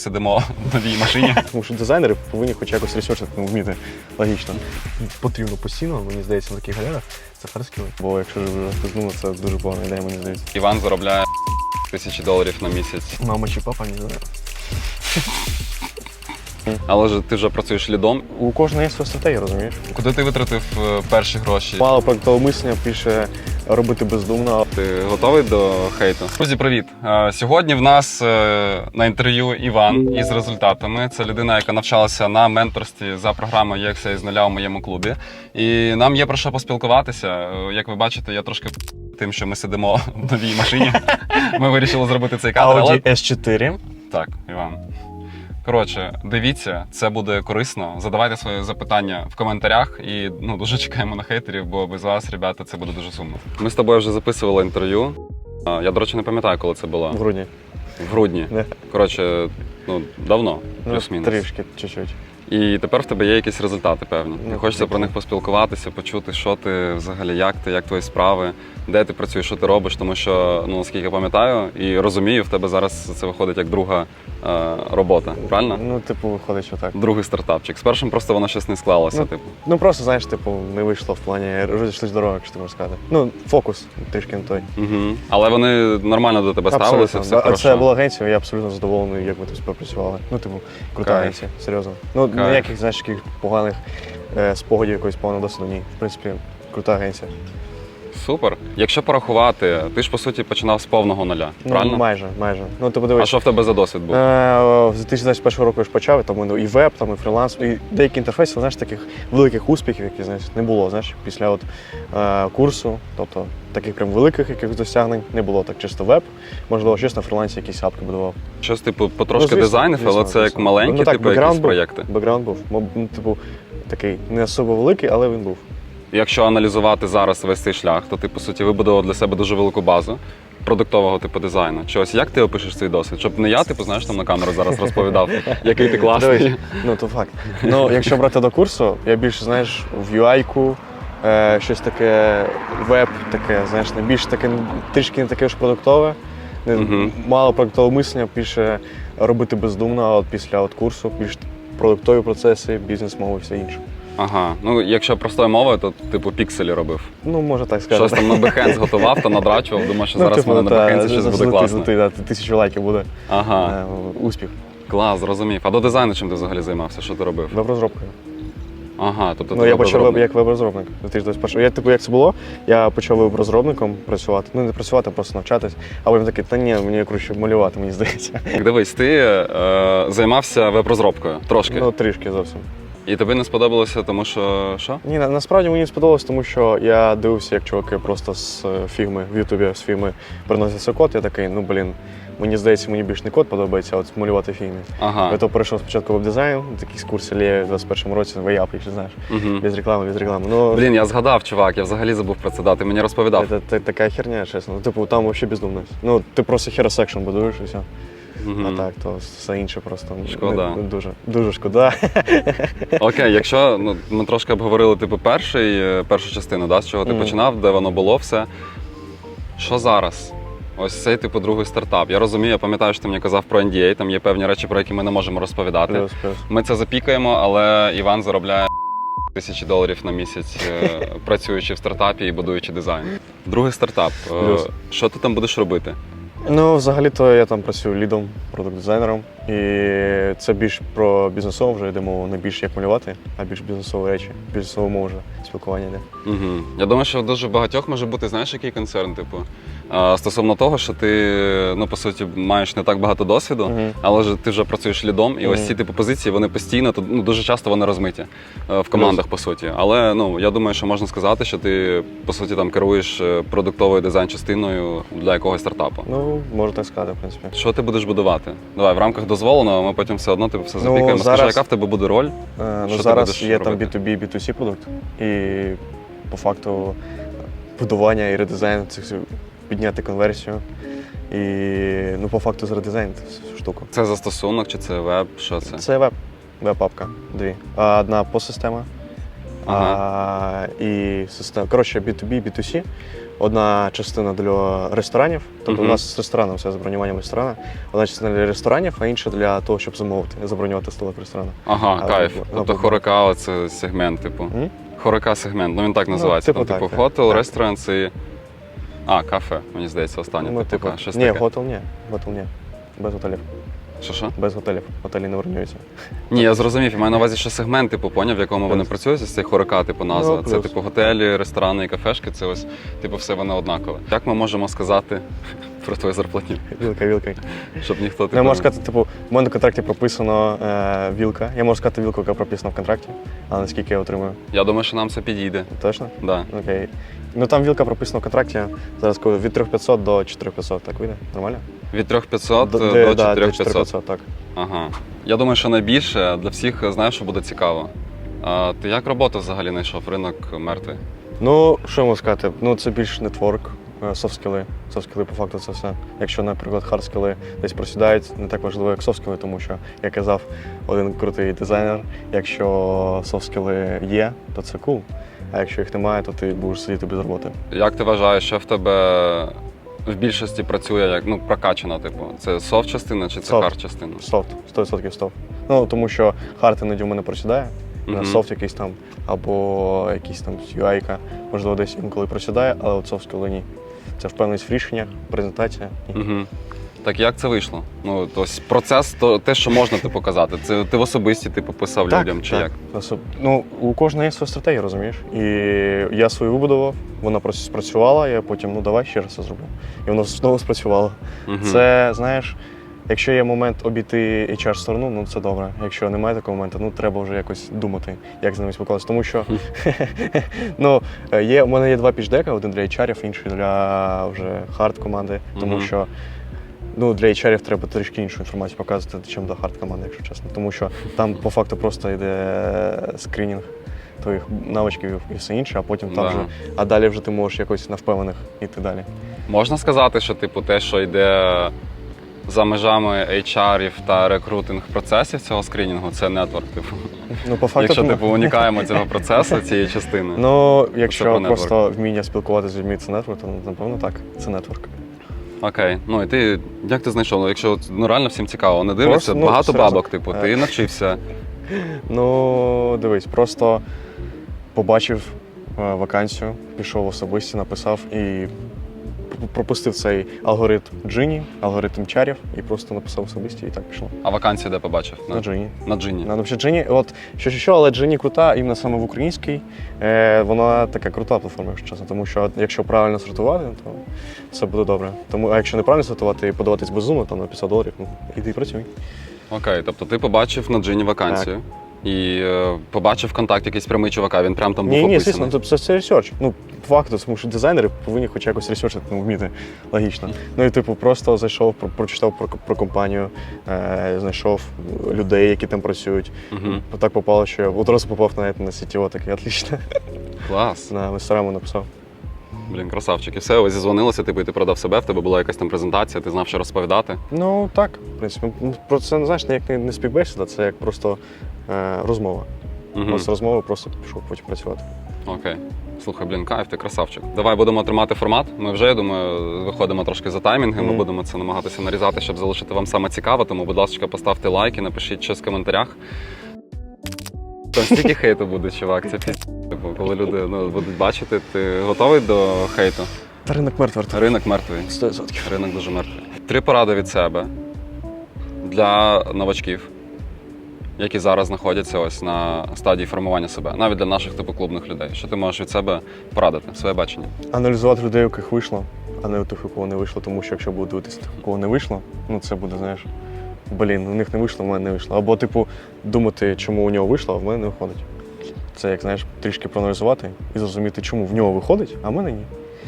сидимо в новій машині. Тому що дизайнери повинні хоч якось ресерчити ну, вміти логічно. Потрібно постійно, мені здається, на таких галерах це фарскіли. Бо якщо ж ну, це дуже погана ідея, мені здається. Іван заробляє тисячі доларів на місяць. Мама чи папа, не знаю. Але ж ти вже працюєш лідом. У кожного є своя стратегія, розумієш? Куди ти витратив е, перші гроші? Мало проектового мислення більше робити бездумно. Ти готовий до хейту? Друзі, привіт! Е, Сьогодні в нас е, на інтерв'ю Іван із результатами. Це людина, яка навчалася на менторстві за програмою «Єкся із нуля у моєму клубі. І нам є про що поспілкуватися. Е, Як ви бачите, я трошки тим, що ми сидимо в новій машині. Ми вирішили зробити цей кадр. Audi S4. Так, Іван. Коротше, дивіться, це буде корисно. Задавайте свої запитання в коментарях і ну дуже чекаємо на хейтерів, бо без вас, ребята, це буде дуже сумно. Ми з тобою вже записували інтерв'ю. А, Я, до речі, не пам'ятаю, коли це було. В грудні. В грудні. Не. Коротше, ну давно, Ну, плюс-мінус. Трішки, чуть-чуть. І тепер в тебе є якісь результати певні. Ну, Хочеться про них поспілкуватися, почути, що ти взагалі, як ти, як твої справи, де ти працюєш, що ти робиш. Тому що, ну наскільки я пам'ятаю і розумію, в тебе зараз це виходить як друга е, робота. Правильно? Ну, типу, виходить, що так. Другий стартапчик. З першим просто воно щось не склалося. Ну, типу. Ну просто, знаєш, типу, не вийшло в плані розійшлись дороги, якщо ти можеш сказати. Ну, фокус трішки не той. Угу. Але вони нормально до тебе ставилися, все хорошо. Це була агенція, я абсолютно задоволений, як ми тут співпрацювали. Ну, типу, крута Кайф. агенція, серйозно. Ну, Кайф. ніяких, знаєш, таких поганих е, спогадів якоїсь поганого досвіду, ні. В принципі, крута агенція. Супер. Якщо порахувати, ти ж по суті починав з повного нуля, правильно? Ну, майже, майже. Ну, ти а що в тебе за досвід був? Е, З 2021 року я ж почав, тому ну, і веб, там, і фріланс, і деякі інтерфейси, знаєш, таких великих успіхів, які знаєш, не було, знаєш, після от, е, курсу, тобто таких прям великих якихось досягнень не було. Так чисто веб, можливо, щось на фрілансі якісь апки будував. Щось типу потрошки Ну, звісно, дизайнів, але звісно, це як маленькі, Ну, так, типу, якісь був. проєкти. Бекграунд був. Ну, типу, такий не особо великий, але він був. Якщо аналізувати зараз весь цей шлях, то ти по суті вибудував для себе дуже велику базу продуктового типу дизайну. Чи ось як ти опишеш цей досвід? Щоб не я, типу, знаєш, там на камеру зараз розповідав, який ти класний. Дивись, Ну, то факт. Ну, якщо брати до курсу, я більше, знаєш, в UI-ку, е, щось таке, веб таке, знаєш, не більш таке, трішки не таке ж продуктове. Не, Мгм. Мало продуктового мислення, більше робити бездумно, а от після от курсу більш продуктові процеси, бізнес-мови і все інше. Ага. Ну якщо простою мовою, то типу пікселі робив. Ну, можна так сказати. Щось там на бекенд зготував та надрачував, думаю, що зараз в мене на та, бекенді щось буде класно. тисячу лайків буде. Ага, Е, успіх. клас, зрозумів. А до дизайну чим ти взагалі займався? Що ти робив? Веб-розробкою. Ага, тобто Ну, ти я почав як веб-розробник. Я, типу, як це було, я почав веб-розробником працювати. Ну, не працювати, а просто навчатись. А потім такий, та ні, мені краще малювати, мені здається. Дивись, ти е, займався веб-розробкою трошки. Ну, трішки зовсім. І тобі не сподобалося, тому що що? Ні, на, насправді мені сподобалось, тому що я дивився, як чуваки просто з е, фігми в Ютубі з фігми приносяться код. Я такий, ну блін, мені здається, мені більш не код подобається, а от малювати фігми. Ага. Я то перейшов спочатку веб-дизайн, такий з курсу Лє в 21-му році, вейап, якщо знаєш. Угу. Без реклами, без реклами. Ну, Блін, я згадав, чувак, я взагалі забув про це дати. Мені розповідав. Це, така херня, чесно. Ну, Типу, там взагалі бездумність. Ну, ти просто херосекшн будуєш і все. Мгм. А так, то все інше просто не- Шкода. не дуже, дуже шкода. Окей, якщо ну, ми трошки обговорили типу перший, е, першу частину, да, з чого ти Мгм. починав, де воно було все. Що зараз? Ось цей типу другий стартап. Я розумію, я пам'ятаю, що ти мені казав про NDA, там є певні речі, про які ми не можемо розповідати. Плюс, плюс. Ми це запікаємо, але Іван заробляє тисячі доларів на місяць, е, працюючи в стартапі і будуючи дизайн. Другий стартап. Е, Плюс. Що ти там будеш робити? Ну, взагалі-то я там працюю лідом, продукт-дизайнером. І це більш про бізнесово вже йде мова, не більш як малювати, а більш бізнесові речі, бізнесово мова вже спілкування йде. Угу. Я думаю, що дуже багатьох може бути, знаєш, який концерн, типу. Стосовно того, що ти, ну, по суті, маєш не так багато досвіду, Мгм. але ж ти вже працюєш лідом, і ось ці типу позиції вони постійно, то, ну, дуже часто вони розмиті е, в командах, по суті. Але ну, я думаю, що можна сказати, що ти, по суті, там керуєш е, продуктовою дизайн-частиною для якогось стартапу. Ну, можна так сказати, в принципі. Що ти будеш будувати? Давай, в рамках дозволеного, ми потім все одно типу, все Ну, запікаємо. Скажи, яка в тебе буде роль? Ну, Що ти зараз будеш є там робити? B2B, B2C продукт. І по факту будування і редизайн цих підняти конверсію. І ну, по факту зредизайнити всю штуку. Це застосунок чи це веб? Що це? Це веб, веб-папка, дві. Одна постсистема А, і система. Коротше, B2B, B2C. Одна частина для ресторанів, тобто Мгм. у нас з рестораном все з бронюванням ресторана. Одна частина для ресторанів, а інша для того, щоб замовити, забронювати столик ресторану. Ага, А, кайф. ну, Тобто ну, хорика це сегмент, типу. М? Хорика сегмент, ну він так називається. типу Там, типу, так, хотел, так. ресторан і. А, кафе, мені здається, останнє. Ну, типу, типу, щось ні, таке. готел ні. Готел ні. Без готелів. Що що? Без готелів. Готелі не бронюються. Ні, я зрозумів. Я маю на увазі, що сегмент, типу, поняв, в якому вони працюють, ось цей хорика, типу, назва. Ну, це плюс. типу готелі, ресторани і кафешки, це ось, типу, все воно однакове. Як ми можемо сказати про твою зарплатню? Вілка, вілка. Щоб ніхто типу, я можу сказати, типу, в мене в контракті прописано е, вілка. Я можу сказати вілку, яка прописана в контракті, але наскільки я отримую. Я думаю, що нам це підійде. Точно? Да. Окей. Ну там вілка прописана в контракті. Зараз коли від 3500 до 4500, так вийде? Нормально? Від 3500 До- до, да, 4500. так. Ага. Я думаю, що найбільше для всіх знаєш, що буде цікаво. А, ти як роботу взагалі знайшов? Ринок мертвий? Ну, що я можу сказати? Ну, це більш нетворк, софт-скіли. Софт-скіли по факту це все. Якщо, наприклад, хард-скіли десь просідають, не так важливо, як софт-скіли, тому що, як казав один крутий дизайнер, якщо софт-скіли є, то це кул. А якщо їх немає, то ти будеш сидіти без роботи. Як ти вважаєш, що в тебе в більшості працює як ну, прокачана, типу? Це софт частина чи це Софт. хард частина? Софт, 100% софт. Ну, тому що хард іноді в мене просідає, Мгм. софт якийсь там, або якийсь там UI, можливо, десь інколи просідає, але от софт-скіли ні. Це впевненість в рішеннях, презентація. Угу. Так як це вийшло? Ну, тобто процес, то те, що можна ти показати. Це ти в особисті типу писав людям чи як? Особ- Ну, у кожного є своя стратегія, розумієш? І я свою вибудував, вона просто спрацювала, я потім, ну давай ще раз це зроблю. І воно знову спрацювало. Угу. Це, знаєш, якщо є момент обійти HR сторону, ну це добре. Якщо немає такого моменту, ну треба вже якось думати, як з ними спілкуватися. Тому що ну, є, у мене є два пічдека, один для HR, інший для вже хард команди. Тому що ну, для HR треба трішки іншу інформацію показувати, ніж до хард команди, якщо чесно. Тому що там по факту просто йде скринінг твоїх навичків і все інше, а потім там Да. вже, а далі вже ти можеш якось на впевнених іти далі. Можна сказати, що типу те, що йде за межами HR та рекрутинг процесів цього скринінгу, це нетворк. Типу. Ну, по факту, Якщо типу уникаємо цього процесу, цієї частини. Ну, якщо про просто вміння спілкуватися з людьми це нетворк, то напевно так, це нетворк. Окей. Ну і ти як ти знайшов? Ну, якщо ну реально всім цікаво, вони дивляться, ну, багато серйозно. бабок, типу, ти Е. навчився. Ну, дивись, просто побачив е, вакансію, пішов особисті, написав і пропустив цей алгоритм Джині, алгоритм чарів, і просто написав особисті, і так пішло. А вакансію де побачив? На Джині. На Джині. На взагалі Джині, от що, що, що, але Джині крута, іменно саме в українській. Е, вона така крута платформа, якщо чесно. Тому що якщо правильно сортувати, то все буде добре. Тому, а якщо неправильно сортувати і подаватись без зуму, там на 50 доларів, ну іди працюй. Окей, тобто ти побачив на Джині вакансію і е, побачив контакт якийсь прямий чувака, він прям там був Ні, ні, описаний. звісно, це, це ресерч. Ну, по факту, тому що дизайнери повинні хоч якось ресерчити, ну, вміти логічно. Ну і типу, просто зайшов, про- прочитав про, про компанію, е, знайшов людей, які там працюють. Мгм. Так попало, що я одразу попав навіть на CTO, такий отлично. Клас. На інстаграму написав. Блін, красавчик. І все, ви зізвонилися, типу, і ти продав себе, в тебе була якась там презентація, ти знав, що розповідати. Ну так, в принципі, ну, про це знаєш, не як не, не співбесіда, це як просто е, розмова. Угу. Просто розмова, просто пішов потім працювати. Окей. Слухай, блін, кайф, ти красавчик. Давай будемо тримати формат. Ми вже, я думаю, виходимо трошки за таймінги. Ми Мгм. будемо це намагатися нарізати, щоб залишити вам саме цікаво. Тому, будь ласка, поставте лайки, напишіть щось в коментарях. Там стільки хейту буде, чувак. Це піз... Коли люди ну, будуть бачити, ти готовий до хейту? Та ринок мертвий. Ринок мертвий. 100%. Ринок дуже мертвий. Три поради від себе для новачків, які зараз знаходяться ось на стадії формування себе, навіть для наших типу клубних людей. Що ти можеш від себе порадити, своє бачення? Аналізувати людей, у яких вийшло, а не у тих, у кого не вийшло, тому що якщо буде дивитися тих, у кого не вийшло, ну це буде, знаєш, блін, у них не вийшло, у мене не вийшло. Або, типу, думати, чому у нього вийшло, а в мене не виходить. Це як знаєш, трішки проаналізувати і зрозуміти, чому в нього виходить, а в мене ні.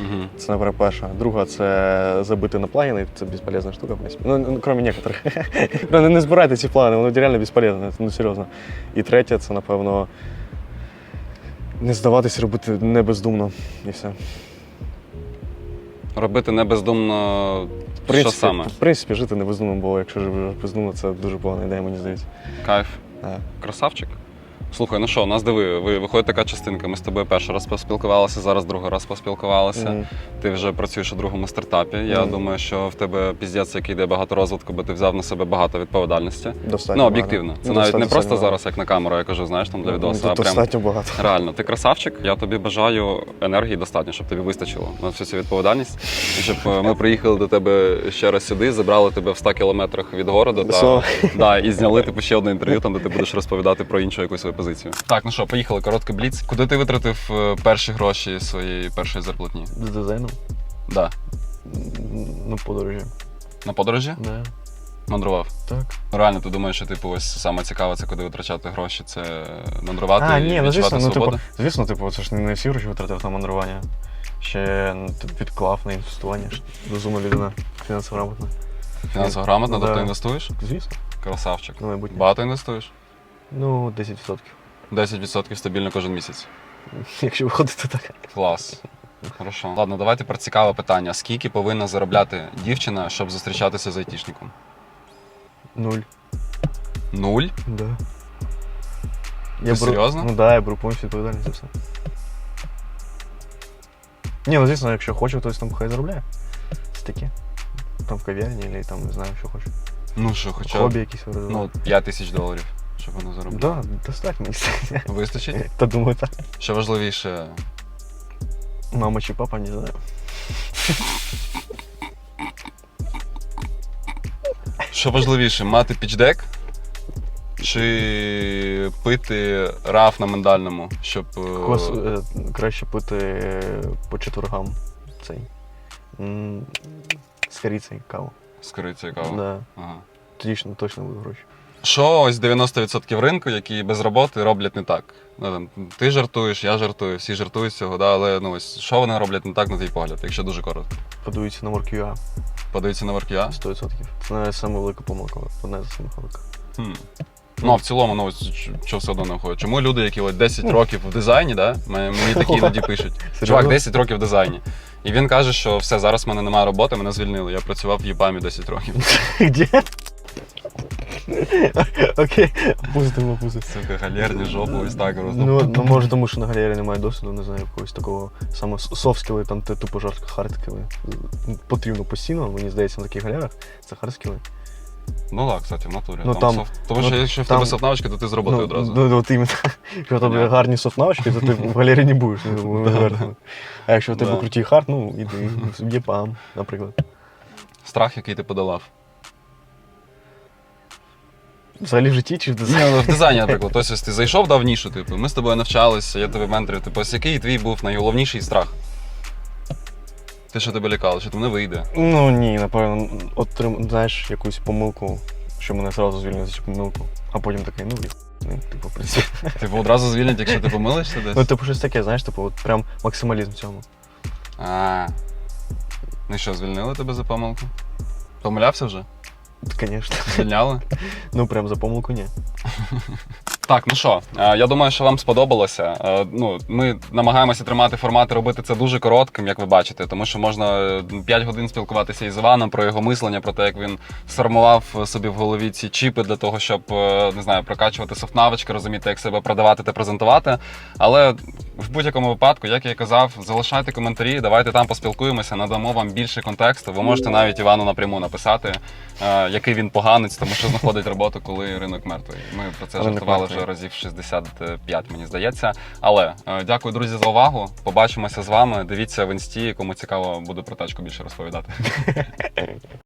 Угу. Це наприклад, перша. Друга це забити на плагіни, це безполезна штука, в принципі. Ну, ну крім некоторих. Ну, не, не збирайте ці плани, воно реально безполезно, ну серйозно. І третє, це, напевно, не здаватись робити не бездумно і все. Робити не бездумно, В принципі, що саме? В принципі, жити не бездумно, бо якщо живеш бездумно, це дуже погана ідея, мені здається. Кайф. Так. Красавчик. Слухай, ну що, у нас диви, ви виходить така частинка. Ми з тобою перший раз поспілкувалися, зараз другий раз поспілкувалися. Мгм. Ти вже працюєш у другому стартапі. Я Мгм. думаю, що в тебе піздець, який йде багато розвитку, бо ти взяв на себе багато відповідальності. Достатньо ну, багато. об'єктивно. Це Ну, навіть не достатньо просто багато. зараз, як на камеру, я кажу, знаєш, там для тут а прям достатньо багато. реально. Ти красавчик. Я тобі бажаю енергії достатньо, щоб тобі вистачило на всю цю відповідальність. І щоб е, ми приїхали до тебе ще раз сюди, забрали тебе в 100 кілометрах від городу та, да, і зняли типу ще одне інтерв'ю, там де ти будеш розповідати про іншу якусь свою позицію. Так, ну що, поїхали, короткий бліц. Куди ти витратив е, перші гроші своєї першої зарплатні? З дизайном? Да. Ну, подорожі. На подорожі? Да. Мандрував. Так. Ну, Реально, ти думаєш, що типу ось саме цікаве, це куди витрачати гроші, це мандрувати А, і ні, ну звісно, відчувати ну типу, звісно, типу, це ж не всі гроші витратив на мандрування. Ще ну, ти відклав на інвестування. Розумна людина, фінансово грамотна. Фінансово грамотно, Да. тобто інвестуєш? Звісно, Красавчик. на майбутнє. Багато інвестуєш? Ну, 10%. 10% стабільно кожен місяць. Якщо виходить, то так. Клас. Хорошо. Ладно, давайте про цікаве питання. Скільки повинна заробляти дівчина, щоб зустрічатися з айтішником? Нуль. Нуль? Да. Ти серйозно? Ну да, я беру повністю відповідальність за все. Ні, ну звісно, якщо хоче, хтось там хай заробляє. Це таке. Там в кав'ярні, або там не знаю, що хоче. Ну що, хоча Хобі якісь розвивати. ну, 5 тисяч доларів, щоб вона заробляла. Да, достатньо. Вистачить? Та думаю, так. Що важливіше, Мама чи папа, не знаю. що важливіше, мати пічдек чи пити раф на мендальному, щоб. е, Кос, е, краще пити е, по четвергам цей. м, З корицею каву. З корицею каву. Да. Ага. Тоді ж точно будуть гроші. Що ось 90% ринку, які без роботи роблять не так. Ну, ти жартуєш, я жартую, всі жартують з цього, да, але ну, ось, що вони роблять не так, на твій погляд, якщо дуже коротко. Подивіться на WorkUA Подивіться на Воркія. 100%. Це навіть саме велика помилка. Одна з самих великих. Хм. Ну, а в цілому, ну ось що все одно не входить. Чому люди, які от 10 років в дизайні, да, мені такі іноді пишуть. Чувак, 10 років в дизайні. І він каже, що все, зараз в мене немає роботи, мене звільнили. Я працював в ЄПАМі 10 років. Где? Окей, пустимо, пустимо. Сука, галерні жопу, ось так роздав. Ну, ну, може, тому що на галерії немає досвіду, не знаю, якогось такого саме софт-скіли, там ти тупо жарт хардскіли. Потрібно постійно, мені здається, на таких галерах це хардскіли. Ну так, кстати, в натурі. Ну, там там- софт- Тому ну, що якщо в там- тебе софт-навички, то ти з роботи одразу. Ну, ну, от іменно. Якщо в тебе гарні софт-навички, то ти в галерії не будеш. ну, Да. відверто. А якщо в тебе крутий хард, ну іди в ЄПАМ, наприклад. Страх, який ти подолав. Взагалі в житті чи в Ні, дизайні? ну, в дизайні, наприклад. Тобто, ось ти зайшов давніше, типу, ми з тобою навчалися, я тебе менторив. Типу, ось який твій був найголовніший страх? Те, що тебе лякало, що там не вийде. Ну ні, напевно, отрим, знаєш, якусь помилку, що мене одразу звільнили за цю помилку, а потім такий, ну, ну, типу, в принципі. Типу, одразу звільнять, якщо ти помилишся десь. Ну, типу, щось таке, знаєш, типу, от прям максималізм в цьому. А. Ну що, звільнили тебе за помилку? Помилявся вже? Звісно. Звільняли? Ну, прям за помилку ні. Так, ну що, е, я думаю, що вам сподобалося. Е, Ну, ми намагаємося тримати формат і робити це дуже коротким, як ви бачите, тому що можна 5 годин спілкуватися із Іваном про його мислення, про те, як він сформував собі в голові ці чіпи для того, щоб е, не знаю, прокачувати софт-навички, розуміти, як себе продавати та презентувати. Але в будь-якому випадку, як я і казав, залишайте коментарі, давайте там поспілкуємося, надамо вам більше контексту. Ви можете навіть Івану напряму написати, е, який він поганець, тому що знаходить роботу, коли ринок мертвий. Ми про це жартували вже разів 65, мені здається. Але е, дякую, друзі, за увагу. Побачимося з вами. Дивіться в інсті, кому цікаво буде про тачку більше розповідати.